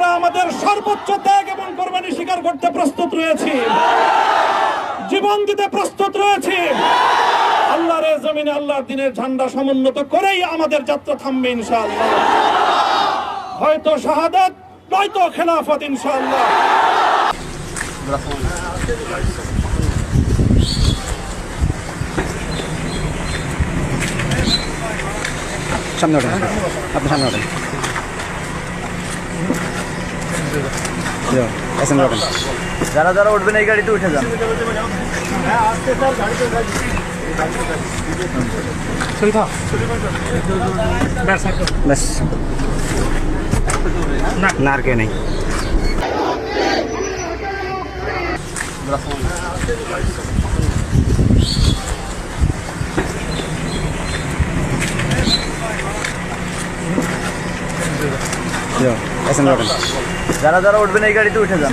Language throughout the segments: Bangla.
আমরা আমাদের সর্বোচ্চ ত্যাগ এবং কোরবানি স্বীকার করতে প্রস্তুত রয়েছি। জীবন দিতে প্রস্তুত রয়েছি। আল্লাহর জমিনে আল্লাহর দিনের ঝান্ডা সমুন্নত করেই আমাদের যাত্রা থামবে ইনশাআল্লাহ। হয়তো শাহাদাত, নয়তো খেলাফত ইনশাআল্লাহ। সামনে ওঠেন। আপনি সামনে ওঠেন সামনে ওঠেন যারা যারা উঠবেন এই গাড়িতে উঠে যান। ব্যাস না। আর কে নেই। সামনে ওঠেন যারা যারা উঠবেন এই গাড়িতে উঠে যান।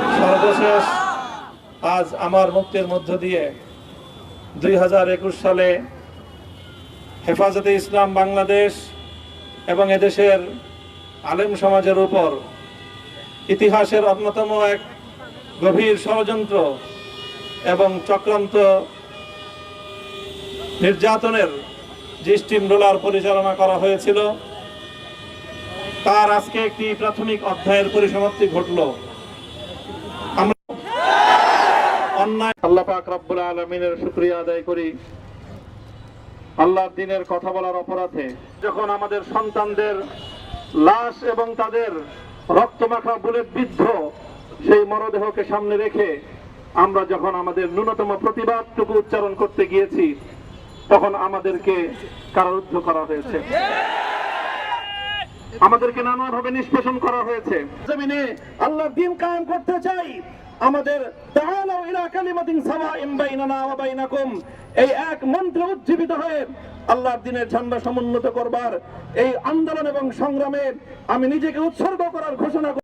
সর্বশেষ আজ আমার মুক্তির মধ্য দিয়ে দুই হাজার একুশ সালে হেফাজতে ইসলাম বাংলাদেশ এবং এদেশের আলেম সমাজের উপর ইতিহাসের অন্যতম এক গভীর ষড়যন্ত্র এবং চক্রান্ত নির্যাতনের যে স্টিম রোলার পরিচালনা করা হয়েছিল। তার আজকে একটি প্রাথমিক অধ্যায়ের পরিসমাপ্তি ঘটল আমরা আল্লাহ পাক রব্বুল আলমিনের শুক্রিয়া আদায় করি। আল্লাহর দিনের কথা বলার অপরাধে যখন আমাদের সন্তানদের লাশ এবং তাদের রক্তমাখা বুলেট বিদ্ধ সেই মরদেহকে সামনে রেখে আমরা যখন আমাদের ন্যূনতম প্রতিবাদটুকু উচ্চারণ করতে গিয়েছি তখন আমাদেরকে কারারুদ্ধ করা হয়েছে। আমাদেরকে নানাভাবে নিষ্পেষণ করা হয়েছে। জমিনে আল্লাহর দিন কায়েম করতে চাই। আমাদের এই এক মন্ত্রে উজ্জীবিত হয়ে আল্লাহর দিনের ঝান্ডা সমুন্নত করবার এই আন্দোলন এবং সংগ্রামে আমি নিজেকে উৎসর্গ করার ঘোষণা